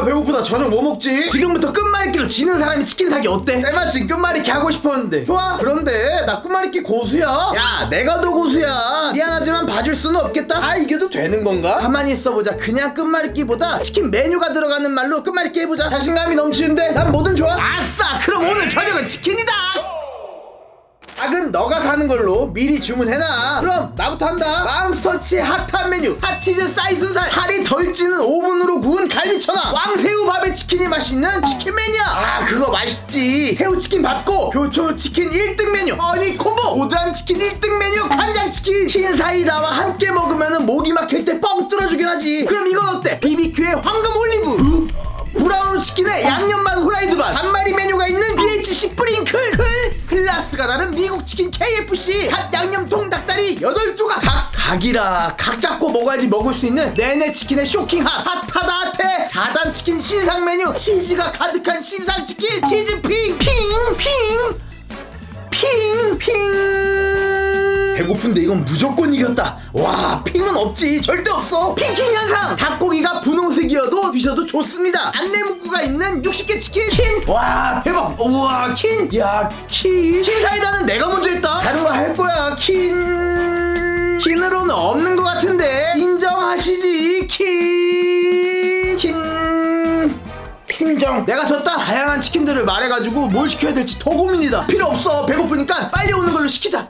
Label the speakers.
Speaker 1: 아 배고프다. 저녁 뭐 먹지? 지금부터 끝말잇기로 지는 사람이 치킨 사기 어때? 때마침 끝말잇기 하고 싶었는데. 좋아. 그런데 나 끝말잇기 고수야. 야 내가 더 고수야. 미안하지만 봐줄 수는 없겠다. 아 이겨도 되는 건가? 가만히 있어보자. 그냥 끝말잇기보다 치킨 메뉴가 들어가는 말로 끝말잇기 해보자. 자신감이 넘치는데 난 뭐든 좋아. 아싸! 그럼 오늘 저녁은 치킨이다 아 그럼 너가 사는 걸로 미리 주문해놔. 그럼 나부터 한다. 맘스터치 핫한 메뉴. 핫치즈 쌀순살. 살이 덜 찌는 오븐으로 구운 갈비천하. 왕새우 밥에 치킨이 맛있는 치킨 메뉴 아. 그거 맛있지. 새우치킨 받고 교초치킨 1등 메뉴. 어니 콤보. 고드람 치킨 1등 메뉴. 간장치킨. 흰 사이다와 함께 먹으면 목이 막힐 때 뻥 뚫어주긴 하지. 그럼 이건 어때? 비비큐에 황금 올리브. 브라운 치킨에 양념만 후라이드반. 반마리 메뉴가 있는 BHC 프링클 클 클라스가 다른 미국 치킨 KFC 핫 양념 통 닭다리 8조각. 각 각이라. 각 잡고 먹어야지 먹을 수 있는 내내 치킨의 쇼킹 핫. 핫하다 핫해. 자단 치킨 신상 메뉴. 치즈가 가득한 신상 치킨. 치즈 핑 핑 핑 핑 핑. 배고픈데 이건 무조건 이겼다. 와, 핑은 없지. 절대 없어. 핑킹 현상. 닭 드셔도 좋습니다. 안내 문구가 있는 60개 치킨 킨. 와, 대박. 우와, 킨. 야, 킨. 킨 사이다는 내가 먼저 했다. 다른 거 할 거야. 킨. 킨으로는 없는 것 같은데. 인정하시지. 킨. 킨. 킹정 내가 졌다 다양한 치킨들을 말해가지고 뭘 시켜야 될지 더 고민이다 필요 없어 배고프니까 빨리 오는 걸로 시키자